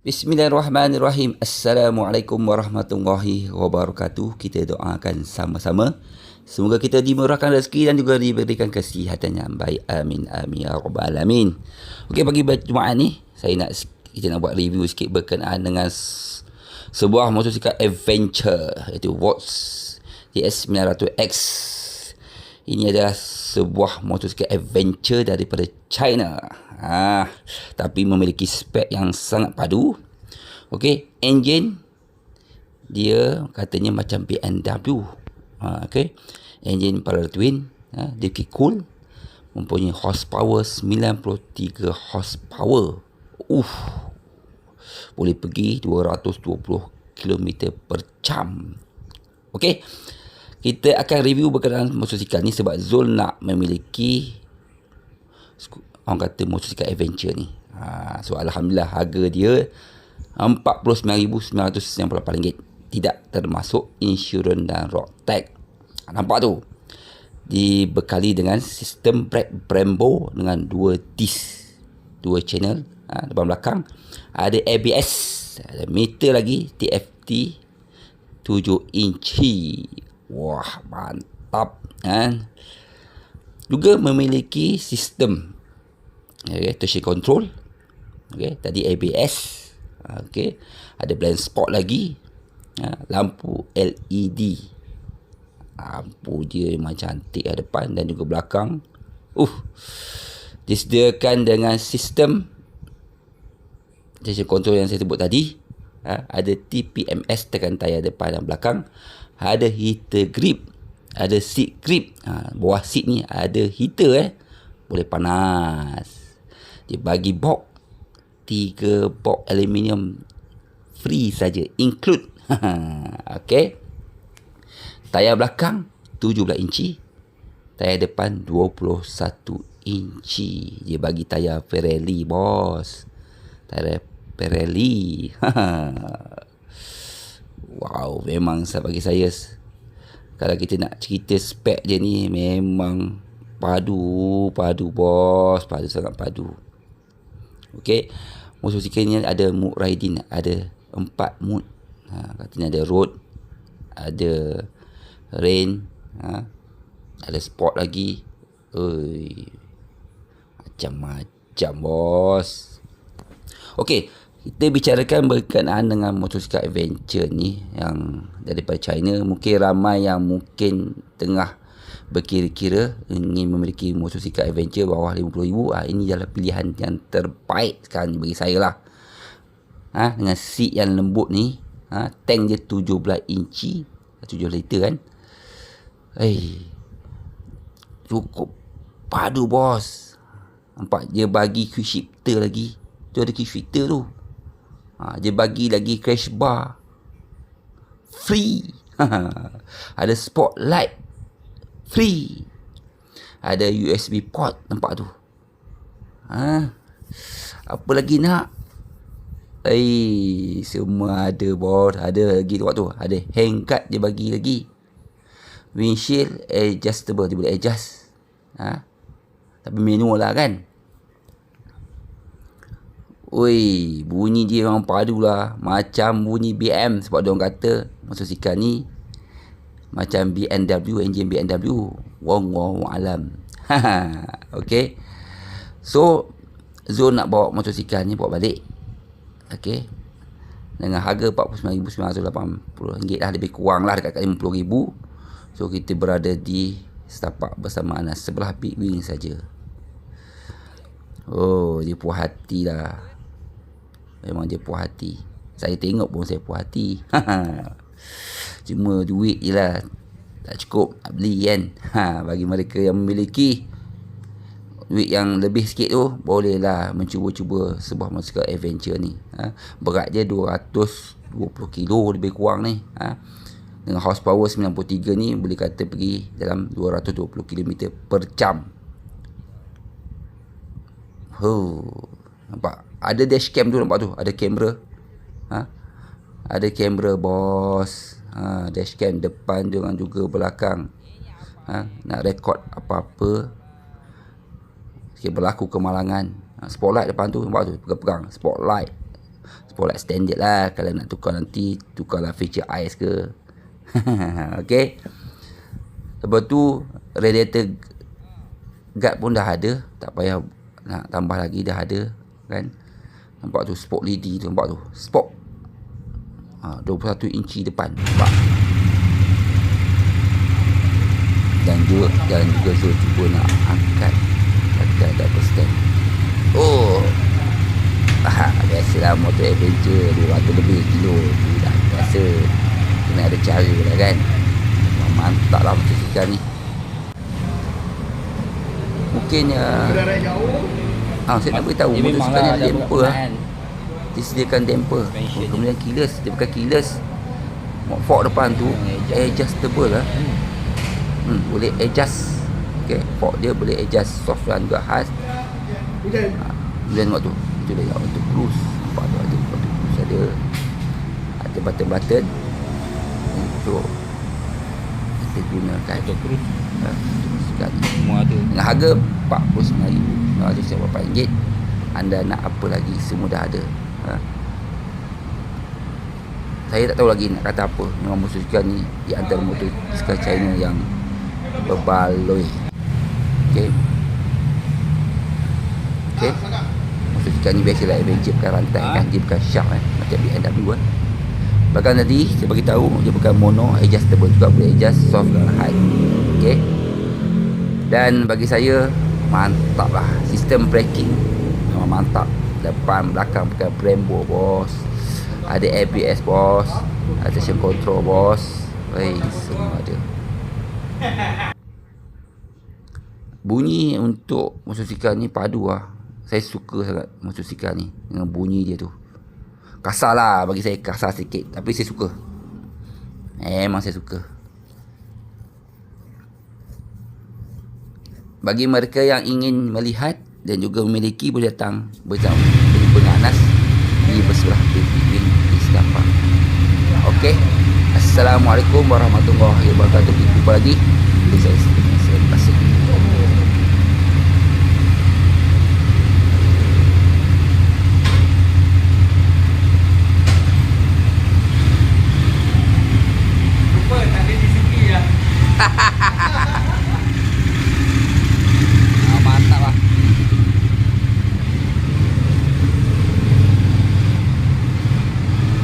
Bismillahirrahmanirrahim. Assalamualaikum warahmatullahi wabarakatuh. Kita doakan sama-sama. Semoga kita dimurahkan rezeki dan juga diberikan kesihatan yang baik. Amin. Amin. Ya Rabbal Alamin. Okey, pagi Jumaat ni, saya nak kita nak buat review sikit berkenaan dengan sebuah motosikal adventure iaitu Watts DS900X. Ini adalah sebuah motosikal adventure daripada China. Ha, tapi memiliki spek yang sangat padu. Okey, engine dia katanya macam BMW. Ha, okey. Engine parallel twin, ha, dia cool. Mempunyai horsepower 93 horsepower. Uff. Boleh pergi 220 km per jam. Okey. Kita akan review berkenaan motosikal ni sebab Zul nak memiliki orang kata motosikal adventure ni. Ha, so alhamdulillah harga dia RM49,998 tidak termasuk insurans dan road tag. Nampak tu? Dibekali dengan sistem brake Brembo dengan dua disc, dua channel ha, depan belakang. Ada ABS, ada meter lagi TFT 7 inci. Wah, mantap kan? Juga memiliki sistem okay, traction control okay, tadi ABS okay, ada blind spot lagi ha, lampu LED lampu dia memang cantik ada depan dan juga belakang. Uh, disediakan dengan sistem traction control yang saya sebut tadi ha, ada TPMS tekan tayar depan dan belakang ada heater grip. Ada seat grip. Ha, bawah seat ni ada heater eh. Boleh panas. Dia bagi box. Tiga box aluminium free saja. Include. Okey tayar belakang 17 inci. Tayar depan 21 inci. Dia bagi tayar Pirelli bos. Tayar Pirelli wow memang bagi saya kalau kita nak cerita spek dia ni memang padu padu bos padu sangat padu Okey. Motosikal ni ada mood riding, ada empat mood. Ha, katanya ada road, ada rain, ha, ada sport lagi. Oi. Macam-macam bos. Okey, kita bicarakan berkenaan dengan motosikal adventure ni yang daripada China. Mungkin ramai yang mungkin tengah berkira-kira ingin memiliki motosikal adventure bawah RM50,000 ah ini adalah pilihan yang terbaik sekarang bagi saya lah. Ha, dengan seat yang lembut ni ha, tank dia 17 inci 7 liter kan. Hey, cukup padu bos. Nampak dia bagi quick shifter lagi. Tu ada quick shifter tu ha, dia bagi lagi crash bar. Free. Ada spotlight. Free. Ada USB port nampak tu. Ha? Apa lagi nak? Eh semua ada bos. Ada lagi tu. Waktu ada hang card dia bagi lagi. Windshield adjustable. Dia boleh adjust. Ha? Tapi manual lah kan Oi, bunyi dia memang padu lah. Macam bunyi BM sebab dia orang kata motosikal ni macam BMW engine BMW wong wong alam. Okey. So Zul nak bawa motosikal ni bawa balik. Okey. Dengan harga RM49,980 lah lebih kurang lah dekat RM50,000 so kita berada di setapak bersama Anas sebelah big wing saja. Oh dia puas hati lah memang dia puas hati saya tengok pun saya puas hati Cuma duit je lah Tak cukup nak beli kan ha, Bagi mereka yang memiliki Duit yang lebih sikit tu Bolehlah mencuba-cuba sebuah motosikal adventure ni ha. Berat dia 220 kilo lebih kurang ni ha. Dengan horsepower 93 ni Boleh kata pergi dalam 220 km per jam huh. Nampak Ada dashcam tu nampak tu? Ada kamera. Ha. Ada kamera bos. Ha, dashcam depan dengan juga belakang. Ha, nak rekod apa-apa. Sikit berlaku kemalangan. Ha, spotlight depan tu nampak tu? Pegang-pegang. Spotlight. Spotlight standard lah. Kalau nak tukar nanti Tukarlah feature ice ke. Okay Lepas tu Radiator Guard pun dah ada. Tak payah Nak tambah lagi dah ada Kan Nampak tu spok lidi tu Nampak tu. Spok ha, 21 inci depan Nampak? Dan juga Dan juga saya cuba nak angkat Angkat double stand. Oh. Ah, biasalah motor adventure 200 lebih kilo. Tu dah biasa kena ada cara lah kan. Mantap lah motosikal ni. Mungkin uh, ah, saya nak beritahu Dia motosikal ni lah ada damper lah perkenaan. disediakan damper. Oh, kemudian keyless dia bukan keyless. Fork depan tu Hmm, adjustable lah Hmm. hmm, boleh adjust. Okay, fork dia boleh adjust. Soft run juga hard ha, kemudian buat tu itu dia untuk cruise. Nampak tu ada untuk cruise ada. Ada button-button. Untuk kita gunakan Untuk cruise ha, sekali. Semua ada. dengan harga RM49,998 anda nak apa lagi? Semua dah ada. Ha? saya tak tahu lagi nak kata apa. Memang motosikal ni di antara motosikal China yang berbaloi. Ok ok motosikal ni biasalah adventure bukan rantai Ha? kan? Dia bukan sharp kan macam BMW kan Bahkan tadi saya bagi tahu dia bukan mono adjustable juga boleh adjust soft dan hard. Okey. Dan bagi saya mantap lah. Sistem braking memang mantap. Depan belakang pakai Brembo bos. Ada ABS bos. Ada traction control bos. Wey, semua ada. Bunyi untuk motosikal ni padu lah. Saya suka sangat motosikal ni. Dengan bunyi dia tu kasar lah bagi saya kasar sikit. Tapi saya suka. Memang saya suka. Bagi mereka yang ingin melihat dan juga memiliki boleh datang bersama. Berjumpa dengan Anas di bersebelah Pin di Setapak Okey. Assalamualaikum warahmatullahi wabarakatuh. Kita jumpa lagi. Itu saya ha ha ha